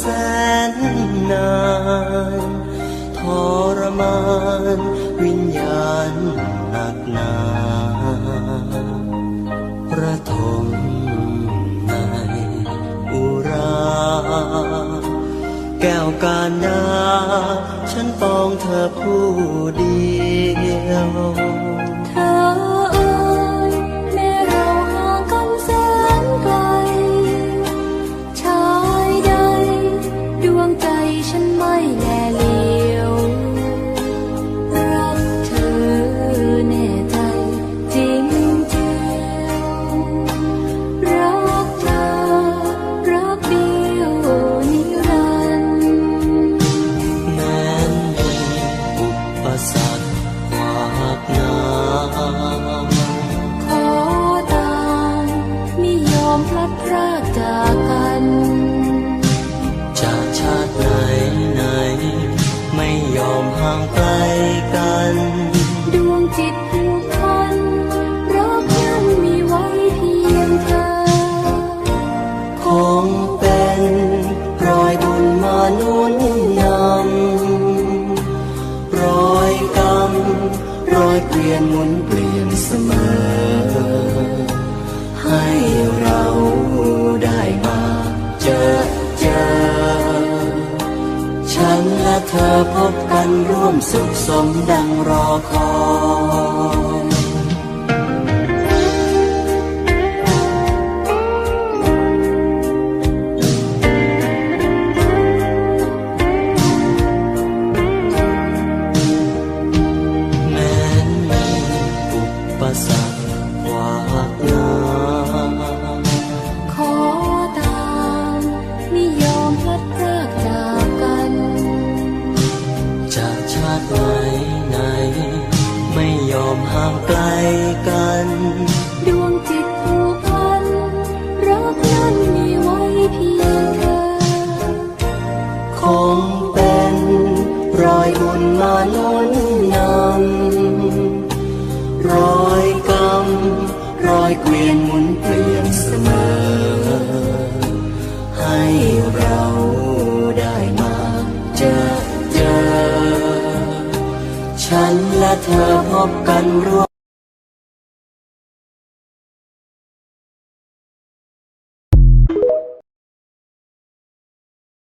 แสนนานทรมานวิญญาณหนักหนาประทมในอุรา แก้วการดาฉันปองเธอผู้เดียว ดพรากจากกัน จากชาติไหนไหน ไม่ยอมห่างไกลกัน ดวงจิตผูกพันรักยังมีไว้เพียงเธอ คงเป็นรอยบุญมาหนุนนำรอยกรรมรอยเกวียนหมุนเปลี่ยนเสมอ ฉันและเธอพบกันร่วมสุขสมดังรอคอยแม้มีอุปสรรค จากชาติไหนไหน ไม่ยอมห่างไกลกัน ดวงจิตผูกพัน รักนั้นมีไว้เพียงเธอ คงเป็นรอยบุญมาหนุนนำรอยกรรมรอยเกวียนหมุนเปลี่ยนเสมอ ให้เรา ฉันและเธอพบกันร่วม